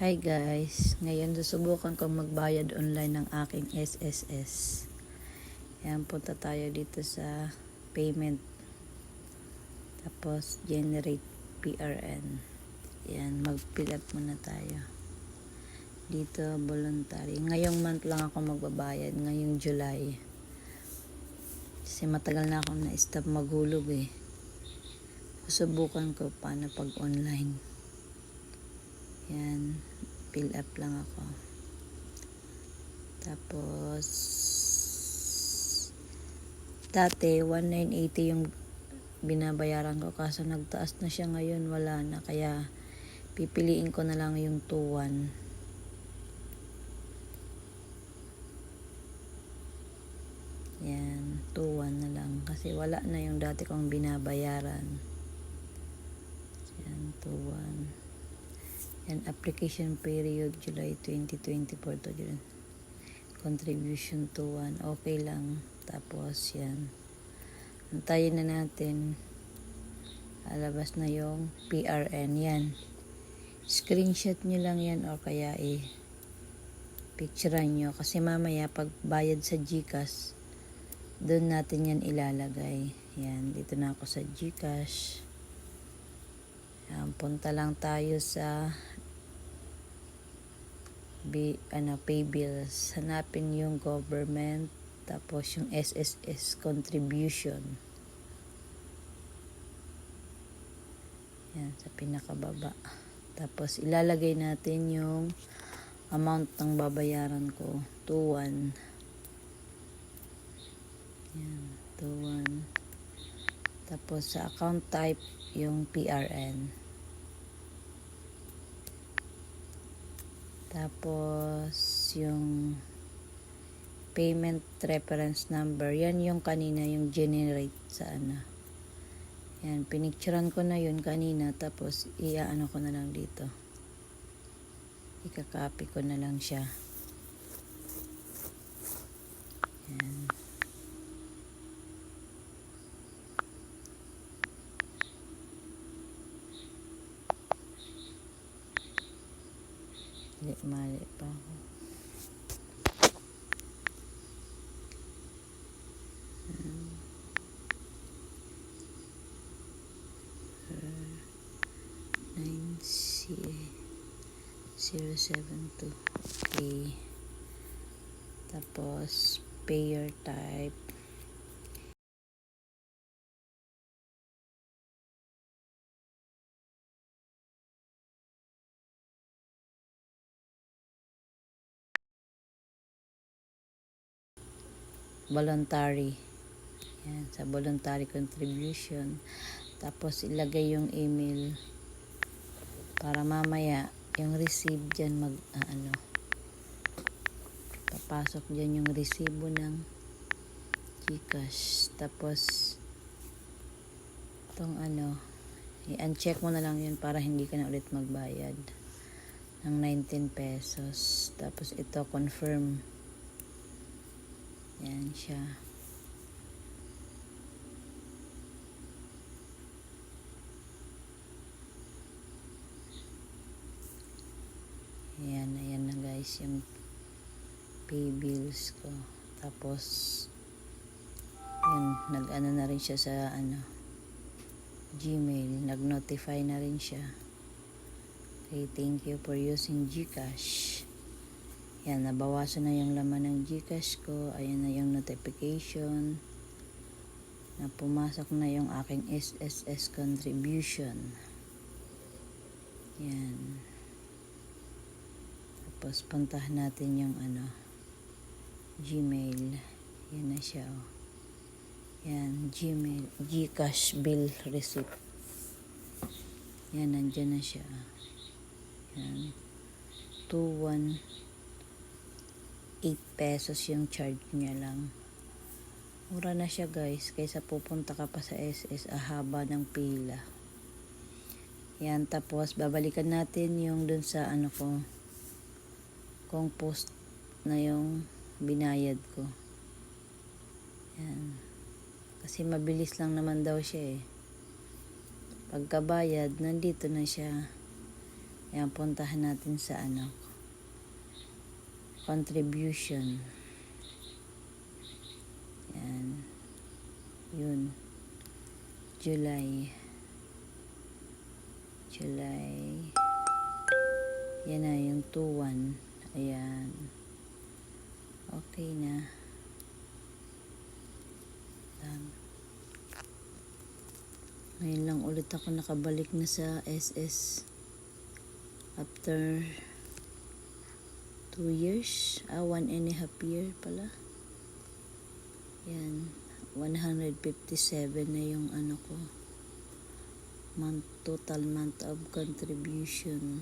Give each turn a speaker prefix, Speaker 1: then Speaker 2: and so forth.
Speaker 1: Hi guys, ngayon susubukan kong magbayad online ng aking SSS. Yan, punta tayo dito sa payment. Tapos generate PRN. Yan, mag-fill up muna tayo. Dito, voluntary. Ngayong month lang ako magbabayad, ngayong July. Kasi matagal na akong na-stop maghulog eh. Susubukan ko paano pag online. Yan, fill up lang ako. Tapos, dati 1980 yung binabayaran ko kaso nagtaas na siya ngayon wala na. Kaya pipiliin ko na lang yung 2-1 yan 2-1 na lang. Kasi wala na yung dati kong binabayaran. Yan 2-1 yan application period July 2024 to July contribution to 1 okay lang. Tapos yan. Antayin na natin. Alabas na yung PRN yan. Screenshot nyo lang yan o kaya eh picturean nyo. Kasi mamaya pag bayad sa GCash doon natin yan ilalagay. Yan dito na ako sa GCash. Yan, punta lang tayo sa bi, ano, pay bills. Hanapin yung government, tapos yung SSS contribution. Yan, sa pinakababa. Tapos ilalagay natin yung amount ng babayaran ko. 2-1. Yan, 2-1. Tapos sa account type, yung PRN. Tapos, yung payment reference number, yan yung kanina, yung generate sa ano. Yan, pinicturean ko na yun kanina, tapos iaano ko na lang dito. Ikakopy ko na lang siya. Yan. Hindi, mali pa ako. Hmm. Uh, 9CA 072 Okay. Tapos, payer type. Voluntary. Yan, sa voluntary contribution. Tapos ilagay yung email para mamaya yung receive dyan mag ah, ano papasok dyan yung resibo ng Gcash. Tapos itong ano i-uncheck mo na lang yun para hindi ka na ulit magbayad ng 19 pesos. Tapos ito confirm yan siya. Ayan, ayan na guys yung pay bills ko. Tapos, yun, nag-ano na rin siya sa ano, Gmail. Nag-notify na rin siya. Okay, thank you for using Gcash. Yan, nabawasan na yung laman ng Gcash ko. Ayan na yung notification. Na pumasok na yung aking SSS contribution. Yan. Tapos puntahan natin yung ano, Gmail. Yan na siya. Oh. Yan, Gmail. Gcash bill receipt. Yan, nandyan na siya. Yan. 2, 8 pesos yung charge niya lang. Mura na siya guys, kaysa pupunta ka pa sa SS, ahaba ng pila. Yan, tapos babalikan natin yung dun sa ano ko, kung post na yung binayad ko. Yan. Kasi mabilis lang naman daw siya eh. Pagkabayad, nandito na siya. Yan, puntahan natin sa ano, contribution. Yan. Yun. July. July. Yan na, yung 2-1. Ayan. Okay na. Yan. Ngayon lang ulit ako nakabalik na sa SS. After 2 years. Ah, one and a half year pala. Yan. 157 na yung ano ko. Month, total month of contribution.